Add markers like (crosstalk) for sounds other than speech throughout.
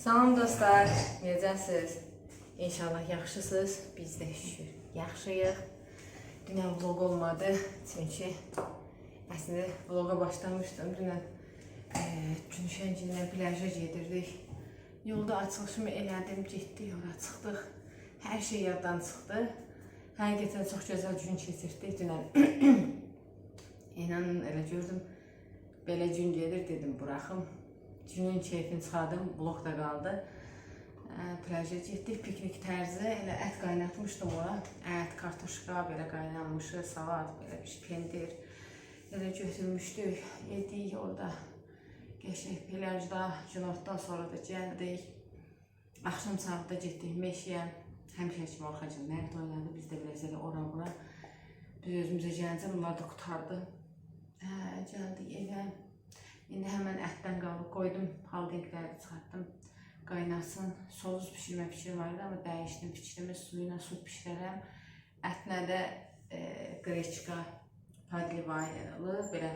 Salam dostlar, necəsiz? İnşallah yaxşısınız. Biz də şükür yaxşıyıq. Dünən vlog olmadı çünki əslində vloga başlamışdım. Dünən e, Günşəncinlə plaja gedirdik. Yolda açılışımı elədim, getdik, ora çıxdıq. Hər şey yaddan çıxdı. Həqiqətən çox gözəl gün keçirdik dünən. (coughs) İnanın elə gördüm. Belə gün gedir dedim buraxım. Günün keyfini çıxardım, blokda qaldı. Ə, Plaja getdik, piknik tərzi, elə ət qaynatmışdım ora. Ət, kartoşka, belə qaynanmışı, salat, belə bir pendir. Elə götürmüşdük, yedik orada. Qəşəng plajda, günortadan sonra da gəldik. Axşam saatda getdik meşəyə. Həmişə kimi Orxacım nərd oynadı, biz də biraz elə ora bura. Biz özümüzə gəlincə bunlar da qutardı. Hə, gəldik evə. İndi həmən ətdən qalıb qoydum, haldingləri çıxartdım. Qaynasın. Sosuz bişirmə fikri vardı, amma dəyişdim fikrimi. Suyuna su bişirərəm. Ətlə də e, qreçka, padlivayalı, belə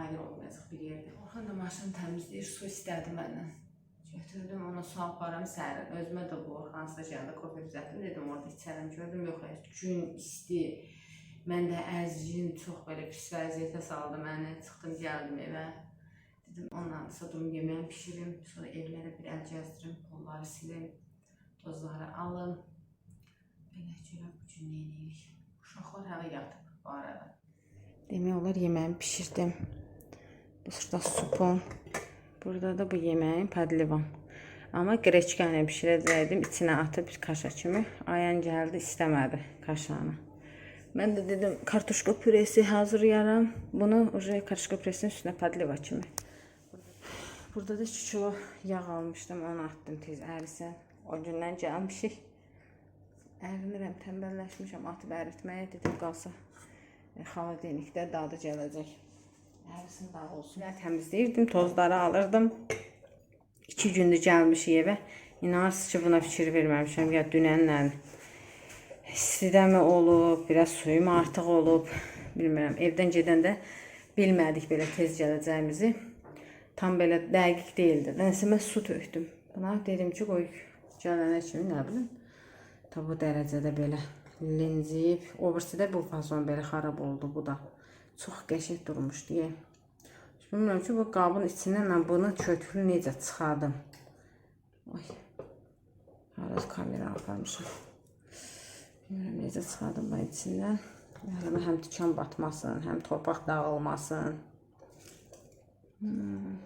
ayrı olmayacaq bir yerdə. Orxan da maşını təmizləyir, su istədi məndən. Götürdüm, ona su aparam sərin. Özümə də bu hansısa şeydə kofe düzəltdim. Dedim orada içərəm. Gördüm, yox, gün isti. Mən də əzgin, çox belə pis vəziyyətə saldı məni. Çıxdım, gəldim evə. Dedim, ondan sonra durum yeməğimi pişirim. Sonra evlərə bir əl gəzdirim, polları silim, tozları alım. Belə gün nə edirik? Uşaqlar hələ yatıb bu arada. Demək olar yeməyimi pişirdim. Bu sırada supum. Burada da bu yeməyin padlivam. Amma qreçkanı bişirəcəkdim, içinə atıb bir kaşa kimi. Ayan gəldi, istəmədi kaşanı. Mən də dedim kartuşka püresi hazırlayaram. Bunu uje kartuşka püresinin üstünə padliva kimi. Burada da 2 kilo yağ almışdım, onu atdım tez ərisin. O gündən gəlmişik. Ərinirəm, tənbəlləşmişəm, atıb əritməyə dedim qalsa e, xaladenikdə dadı gələcək. Ərisin dağ olsun. Mən təmizləyirdim, tozları alırdım. 2 gündür gəlmişik evə. İnanırsınız ki, buna fikir verməmişəm. Ya dünənlə istidə mi olub, biraz suyum artıq olub, bilmirəm. Evdən gedəndə bilmədik belə tez gələcəyimizi. Tam belə dəqiq deyildi. Nəysə mən su tökdüm. Buna dedim ki, qoy gələnə kimi nə bilim. Ta bu dərəcədə belə linziyib. O birisi də bu fazon belə xarab oldu bu da. Çox qəşəng durmuş deyə. Bilmirəm ki, bu qabın içindən bunu kötülü necə çıxardım. Ay. Harada kamera aparmışam. Bilmirəm necə çıxardım bunun içindən. Əlimə həm tikan batmasın, həm torpaq dağılmasın. Hmm.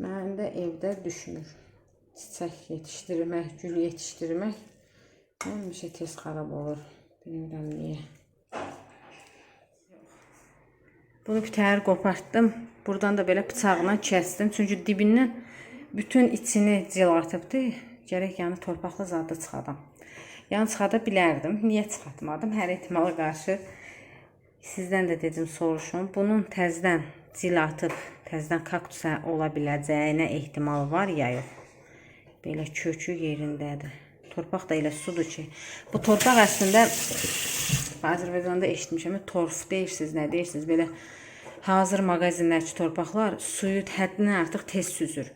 Mənim də evdə düşmür. Çiçək yetişdirmək, gül yetişdirmək həmişə tez xarab olur. Bilmirəm niyə. Bunu bir qopartdım. Buradan da belə bıçaqla kəsdim. Çünki dibindən bütün içini cilatıbdı. Gərək yəni torpaqlı zadı çıxadam. Yəni çıxada bilərdim. Niyə çıxartmadım? Hər ehtimala qarşı sizdən də dedim soruşun. Bunun təzdən cilatıb, təzdən kaktusa ola biləcəyinə ehtimal var ya yox. Belə kökü yerindədir. Torpaq da elə sudur ki, bu torpaq əslində Azərbaycanda eşitmişəm, torf deyirsiniz, nə deyirsiniz? Belə hazır mağazinlərdəki torpaqlar suyu həddindən artıq tez süzür.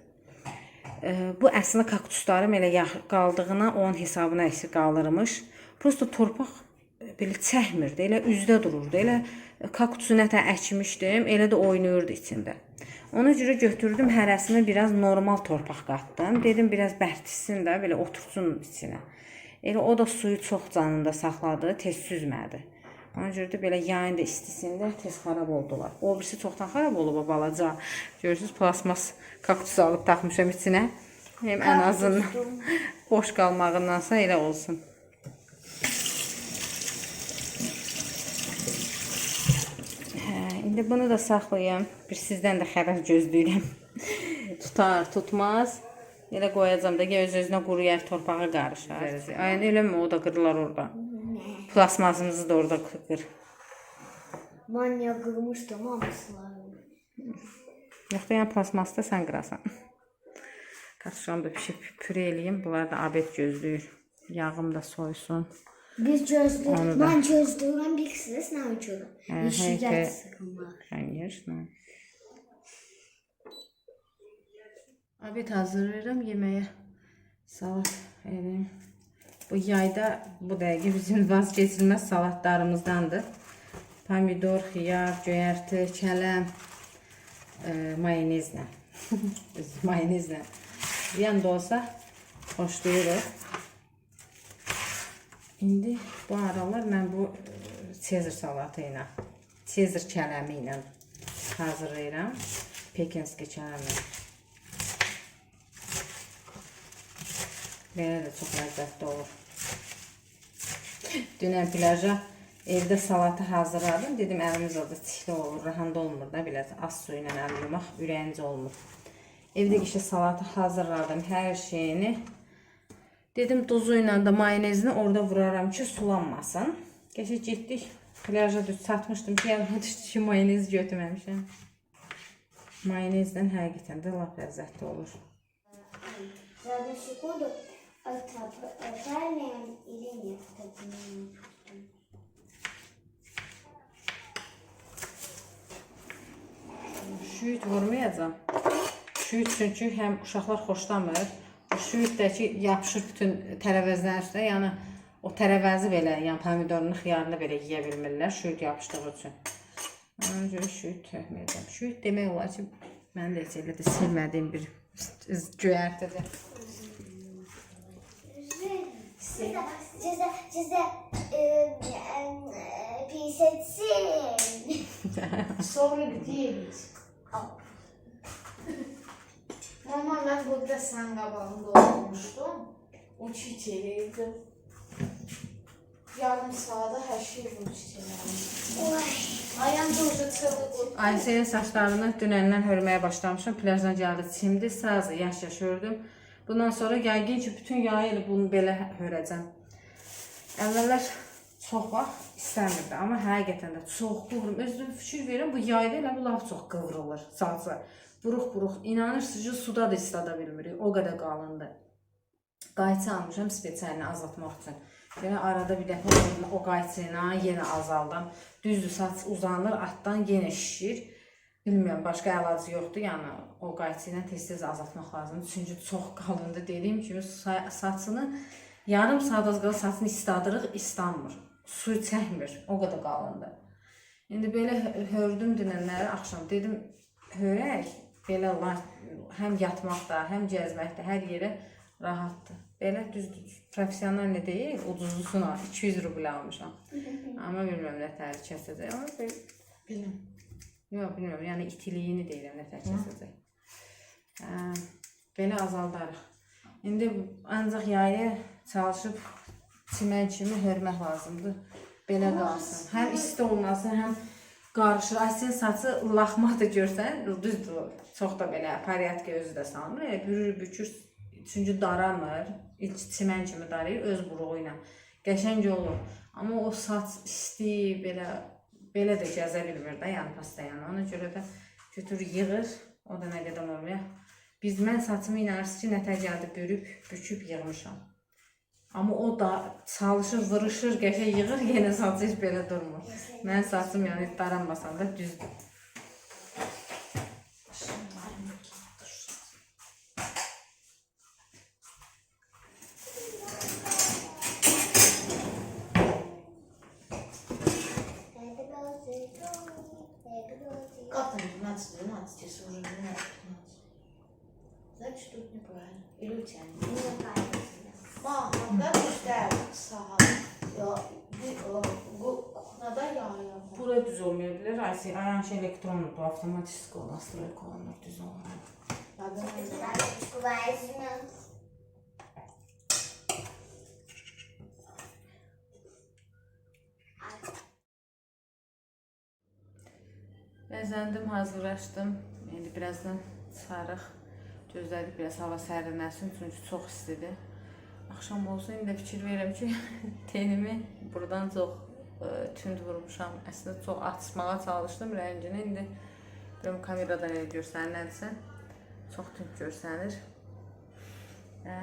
E, bu əslində kaktuslarım elə qaldığına onun hesabına əksi qalırmış. Prosta torpaq belə çəkmirdi, elə üzdə dururdu. Elə kaktusu nətə əkmişdim, elə də oynayırdı içində. Ona görə götürdüm hərəsinə biraz normal torpaq qatdım. Dedim biraz bərtissin də, belə otursun içinə. Elə o da suyu çox canında saxladı, tez süzmədi. Ona görə də belə yayın da istisində tez xarab oldular. O birisi çoxdan xarab olub o balaca. Görürsüz, plasmas kaktus alıb taxmışam içinə. Hem ən azından boş qalmağındansa elə olsun. Hə, indi bunu da saxlayım. Bir sizdən də xəbər gözləyirəm. (laughs) Tutar, tutmaz. Elə qoyacam da öz-özünə quruyar, torpağa qarışar. Ayən eləmə, o da qırılar orada. Plasmasımızı da orada qır. Manya kırmıştım ama sularını. Yox da yəni plasması da sən qırasan. Qarışqamı da pişib püre eləyim. Bunlar da abed gözləyir. Yağım da soysun. Biz çözdük. Onu da. Ben çözdüm. Ben bir kısmı sınav çözdüm. Yani Yaşayacak sıkıntı. Hayır. Evet hazırlarım yemeğe. Salat. Evet. Bu yayda bu dəqiqə bizim vazgeçilməz salatlarımızdandır. Pomidor, xiyar, göyərti, kələm, e, mayonezlə. (laughs) Biz mayonezlə. Yan da olsa xoşlayırıq. İndi bu aralar mən bu e, Sezar salatı ilə, Sezar kələmi ilə hazırlayıram. Pekinski kələmi. Belə də çox ləzzətli olur. Dünən plaja evdə salatı hazırladım. Dedim əlimiz orada çişli olur, rahanda olmur da belə az su ilə əl yumaq ürəyincə olmur. Evdə işə salatı hazırladım, hər şeyini. Dedim tuzuyla da mayonezini orada vuraram ki sulanmasın. Geçe getdik. Plaja düz satmışdım ki yanıma (laughs) düşdü ki mayonez götürməmişəm. Mayonezdən həqiqətən də lap ləzzətli olur. Qardaşı qodu ötələyən ilin yatdırdım. Şüyüt vurmayacağım. Şüyüt çünki həm uşaqlar xoşlamır. O şüyütdəki yapışır bütün tərəvəzlərin üstünə. Yəni o tərəvəzi belə, yəni pomidorunu, xiyarını belə yeyə bilmirlər şüyüt yapışdığı üçün. Görə şüyüt tökməyəcəm. Şüyüt demək olar ki, mən də heç elə də sevmədiyim bir göyərtidir. Ceza, ceza, ceza, e, e, pis etsin. Sonra bitiyoruz. Mama ben burada sen kabağında oturmuştum. O çiçeğiydi. Yarım sahada her şey bu çiçeğlerdi. Ayağımda orada çalıp Ayşənin saçlarını dünəndən hörməyə başlamışam. Plajdan gəldi, çimdi, sazı yaş-yaş ördüm. Bundan sonra yəqin ki, bütün yay bunu belə hörəcəm. Əvvəllər çox vaxt istəmirdi, amma həqiqətən də çox qıvrım. Özüm fikir verirəm, bu yayda elə bu laf çox qıvrılır saçı. Buruq-buruq. İnanırsınız ki, suda da islada bilmirik. O qədər qalındır. Qayçı almışam spesialini azaltmaq üçün. Belə arada bir dəfə o- qayçı ilə yenə azaldım. Düzdür, saç uzanır, altdan yenə şişir. Bilmirəm, başqa əlacı yoxdur. Yəni o qayçı ilə tez-tez azaltmaq lazımdır. Çünki çox qalındır. Dediyim kimi sa- saçını yarım saat az qala saçını isladırıq, islanmır. Su çəkmir. O qədər qalındır. İndi belə hö- hördüm dünənləri axşam dedim hörək belə həm yatmaqda, həm gəzməkdə hər yerə rahatdır. Belə düzdür. Professional nə deyil, ucuzlusuna 200 rubl almışam. Amma bilmirəm nə tər kəsəcək. Amma belə Bilmem. yox bilmirəm, yəni itiliyini deyirəm nə tər kəsəcək. Hə, belə azaldarıq. İndi ancaq yayı çalışıb çimən kimi hörmək lazımdır. Belə qalsın. Həm isti olmasın, həm qarışır. Asin saçı laxma da görsən, düzdür. Çox da belə pariyatqa özü də salmır. Elə bürür, bükür. Çünki daramır. İlk çimən kimi darayır öz buruğu ilə. Qəşəng olur. Amma o saç isti, belə belə də gəzə bilmir də, yəni pastayan. Ona görə də götür yığır. O da nə qədər olmuyor. Biz mən saçımı inanırsınız ki, nətər gəldi bürüb, büküb yığmışam. Amma o da çalışır, vırışır, qəşəng yığır, yenə saçı heç belə durmur. Mən saçım yəni daranmasan da düzdür. Как там 12, 12, если уже 12, 15? Значит, тут неправильно. Или у тебя elektronludur, avtomatik olan, stroyk olanlar düz olmur. Ya ben Bəzəndim, hazırlaşdım. İndi birazdan çıxarıq. Gözlədik biraz hava sərinləsin, çünki çox istidir. Axşam olsa indi fikir verirəm ki, (laughs) tenimi buradan çox tünd vurmuşam. Əslində çox açmağa çalışdım rəngini. İndi görüm kameradan elə görsənirsə, çox tünd görsənir. Ə,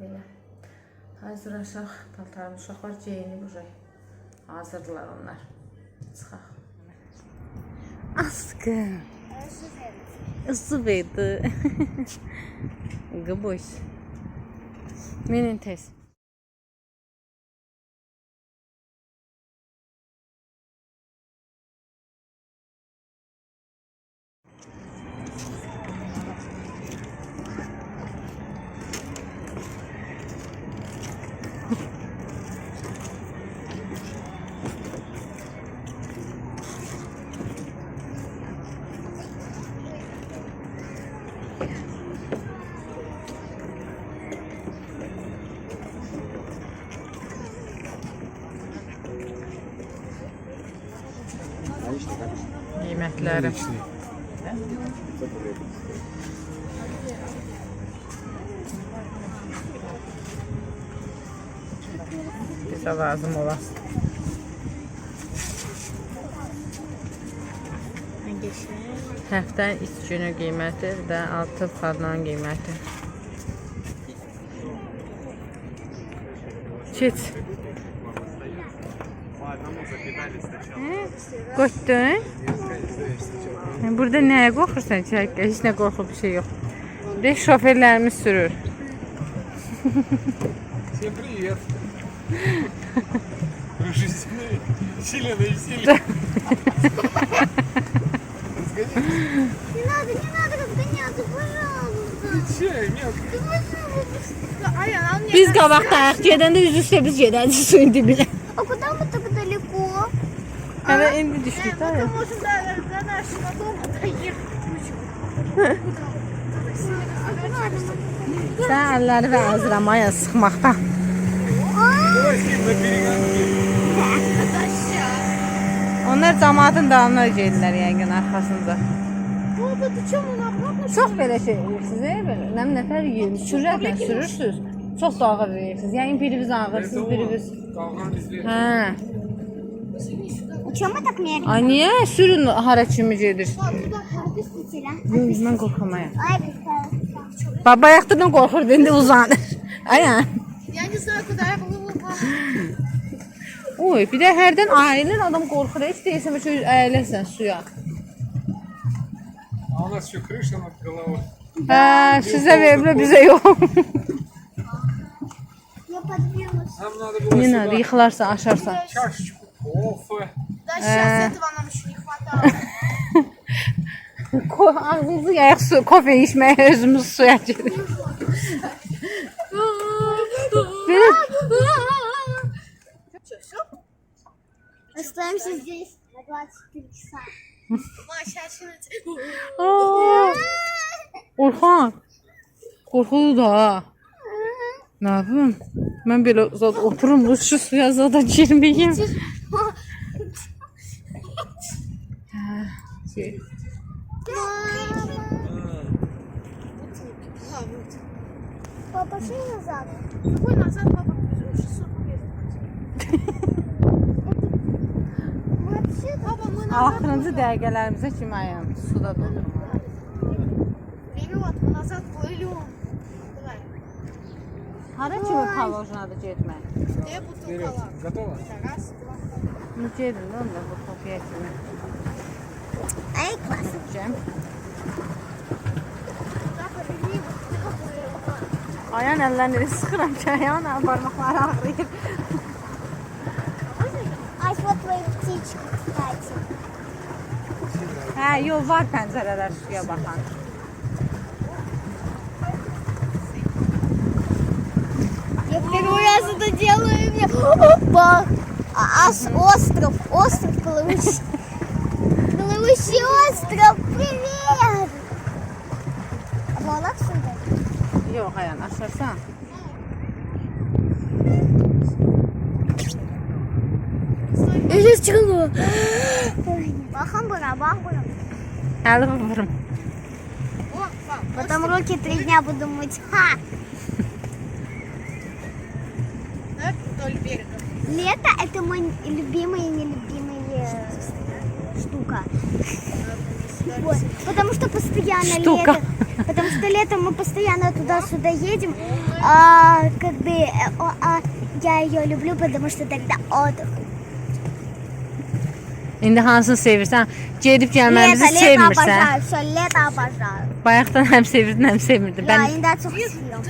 belə. Hazırlaşaq, paltarım uşaqlar geyinib uşaq. Hazırdılar onlar. Çıxaq. Aşkım. Su verdi. Qıboş. Menin tez. Qiymətləri. Bizə lazım olan. Həftənin 3 günü qiyməti və 6 fadlan qiyməti. Keç. Qoşdun? Burada nəyə qorxursan ki? Heç nə qorxub bir şey yox. Bir şoferlərimiz sürür. Всем привет! Жизненные сильно веселье. Не надо, не надо разгоняться, пожалуйста. Чай, мелко. Biz qabaqdayıq. Gedəndə üz üstə biz gedəcəyik suyun dibinə. Hele en düştük daha ya. Otomobillerin aşırı dolmadan yırtmışım. Sen elleri ve ezramaya sıkmakta. Onlar cəmaatın davamına gedirlər yəqin arxasında. Çox belə şey edirsiniz, nə nəfər yeyirsiniz, sürətlə sürürsüz. Çox da ağır verirsiniz. Yəni biriniz ağırsız, biriniz. Hə. Чем мы так медленно? Ay niyə sürün hara kimi gedir? Действительно. Yox, mən qorxamayam. Ай, какая Baba ayaqdan qorxur, indi uzanır. (laughs) Ayan. Я не знаю, куда я плыву. Oy, bir də hərdən ayılır, adam qorxur. Heç deyirsən şöyle əyiləsən suya. А у нас еще крыша над головой. Hə, sizə veriblər, bizə yox. Я подвинулась. Нам надо было Nə сюда nədir, yıxılarsan, aşarsan. чашечку кофе. Да, сейчас этого нам еще не хватало. Ko ağzınızı yayıq su, kofe içməyə özümüz suya gedir. Что, все? Остаемся здесь на 24 часа. Ма, сейчас Aa, Orxan. Qorxulu da. ha. Nə yapım? Mən belə zat oturum bu şu suya zada girməyim. şey. Папа, пошли назад. Какой назад, папа? Уже сорок Вообще, Папа, мы назад. Axırıncı dəqiqələrimizə kimi ayım suda doldurma. Время вот, мы назад плывем. Давай. Hara kimi palojnadır getmək? Где Вперед. бутылка? Готово? Раз, два. Ну gedin də onda bu topiyə kimi. Ай, класс. Cəm. Так, ревни, бутылка плывет. Ayan əllərini sıxıram ki, ayağın barmaqları ağrıyır. Ай, вот твои птички, кстати. Hə, yol var pəncərələr suya baxan. Я первый раз это делаю, и мне бах. А, аж остров, остров, плывущий. Малый сестру, привет! Балак сюда? Йо, Хаян, а что сам? Элес чылы. Бахам Потом руки три дня буду мыть. Ха! Лето это мой любимый и нелюбимый штука. Вот. Потому что постоянно Штука. лето. Потому что летом мы постоянно туда-сюда едем. А, как бы о, а, я ее люблю, потому что тогда отдых. İndi hansını sevirsən? Gedib gəlməyimizi Leta, leta sevmirsən. обожаю. Все, leta обожаю. Bayaqdan həm sevirdin, həm sevmirdin. Я Mən иногда çok seviyorum.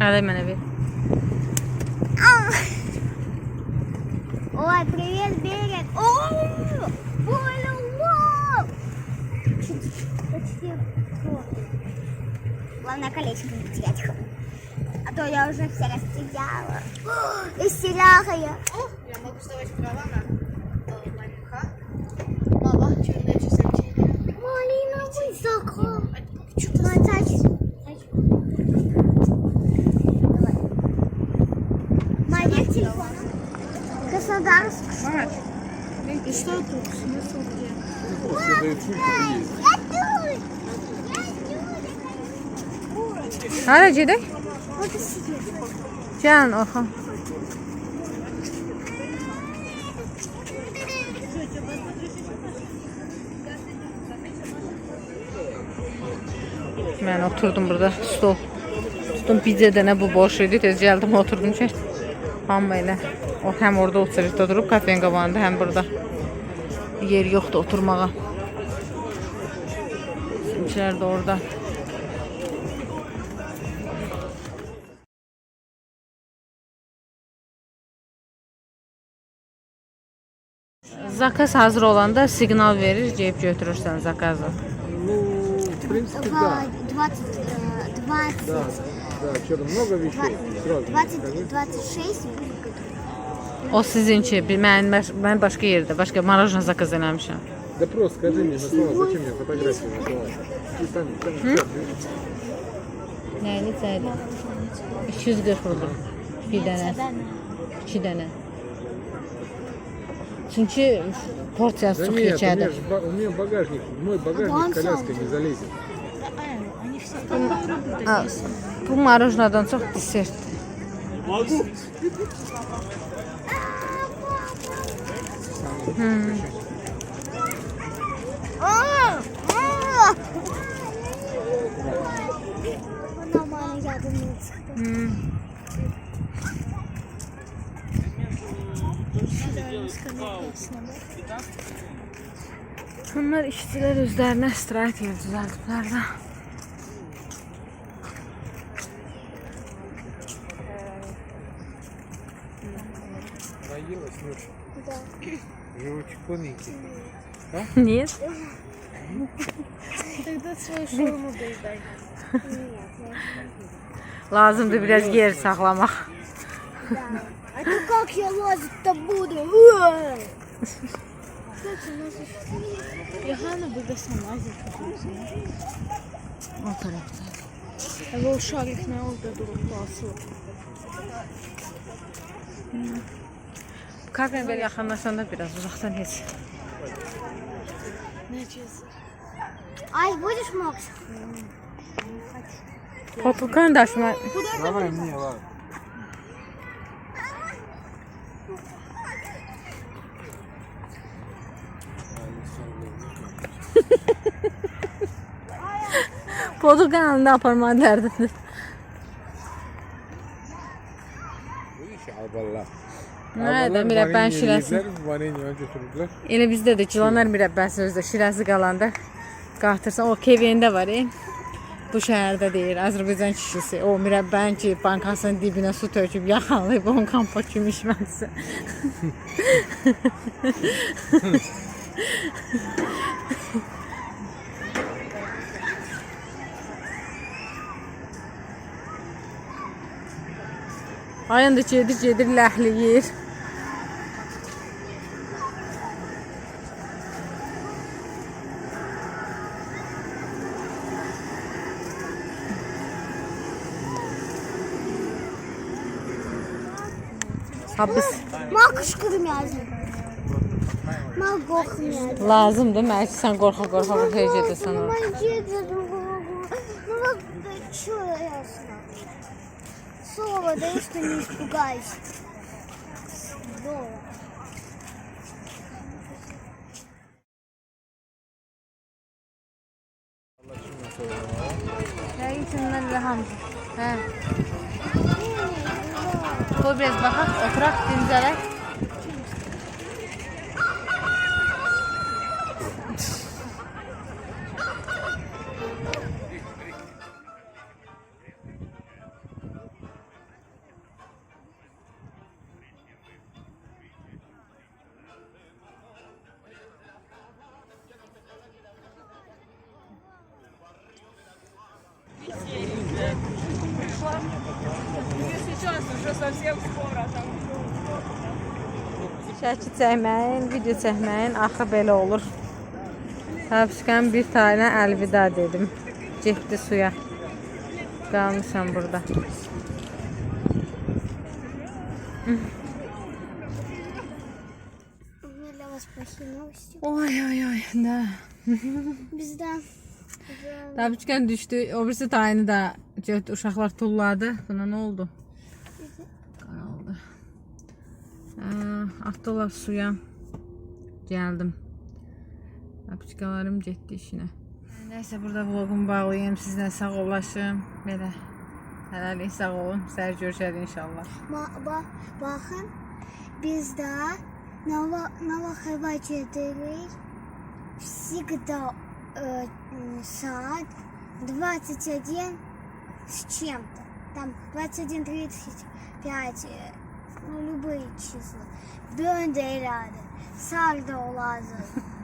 Hələ mənə ver. Ой, привет, берег. О, Оля, вау. Почти. Главное колечко не потерять. А то я уже все растеряла. О, Растеряла я. Я могу вставать права на э, маленька. Мама, черная высоко. Что-то Краснодарск. И что тут? Смысл где? Я тут. Я тут. Hara gedək? Вот и сидит. Gəlin Orxan. Mən oturdum burada stol. Tutdum pizza dənə bu boş idi. Tez gəldim oturdum ki. Hamı elə o həm orada oturub durub kafenin qabağında, həm burada. Yer yoxdur oturmağa. Bizimkilər də orada. Zakaz hazır olanda siqnal verir, gəlib götürürsən zakazı. Ну, в принципе, да. В 20, э, 20, Да, да, что-то много вещей. Сразу 20, скажи. 26 будет готово. O sizinki, bir mən mən başqa yerdə, başqa marajna zakaz eləmişəm. Да просто скажи мне на слово, зачем мне фотографию называть? И там, там всё, Nə neçədir? 240 rubl. Bir dənə, 2 dənə. Çünki porsiyası Да çox нет, у меня, keçədir. ж ба- у меня багажник, в мой багажник он коляской не залезет. Они все там A, Bu marojnadan çox desertdir. Hmm. Hmm. Bunlar işçilər özlərinə istirahət yer düzəldiblər də. Нюш? Да. Живут тихоненькие? Нет. А? Нет. Тогда свою шаурму доедай. Lazımdı biraz yer saklamak. А то как я лазить-то буду? Кстати, у нас еще... Ганна буде сама зачем. O tarafta. Его шарик на вот эту классу. basılı. Kafeyə belə yaxınlaşanda biraz uzaqdan heç. Ne cezı? Ай, будешь, Макс? Patulkan daşma. Давай мне, ладно. Patulkan alında aparmağı dərdindir. Видишь, Албалла. Nerede mürəbbənin şirəsi? Varenье götürdülər. Elə bizdə də Cilanar mürəbbəsi özdə şirəsi qalanda qatırsan. O Kevində var, e. Bu şəhərdə deyir, Azərbaycan kişisi. O mürəbbənin ki, bankasının dibinə su töküb yaxalayıb onun kompot kimi içməsi. Ayında gedir, gedir, ləhliyir. Ha biz Мак кырмязы. Мак гохмязы. lazımdır. Mən ki, sən qorxa qorxa qorxa gedirsən ora. Ну вот что ясно. Слово дай, что не испугайся. Здорово. Hə, içindən ilham. Hə. Qoy biraz baxaq, oturaq, dincələk. Şəkil çəkməyin, video çəkməyin axı belə olur. Həbskan bir tane əlvida dedim. Getdi suya. Qalmışam burada. Oy oy oy, da. Bizden. Tabutkan düşdü. O birisi tayını da uşaqlar tulladı. Buna nə oldu? atdılar suya. Gəldim. Təbçikalarım getdi işinə. Nəysə burada vlogumu bağlayayım. Sizlə sağollaşım. Belə. Hələlik sağ olun. Səhər görüşərik inşallah. ba ba bakın bizde Нова Новоховачетерей всегда э, м, сад 21 с чем-то. Там 21, onu bu ikisi. Döndü herhalde. Sardı olazı. (laughs)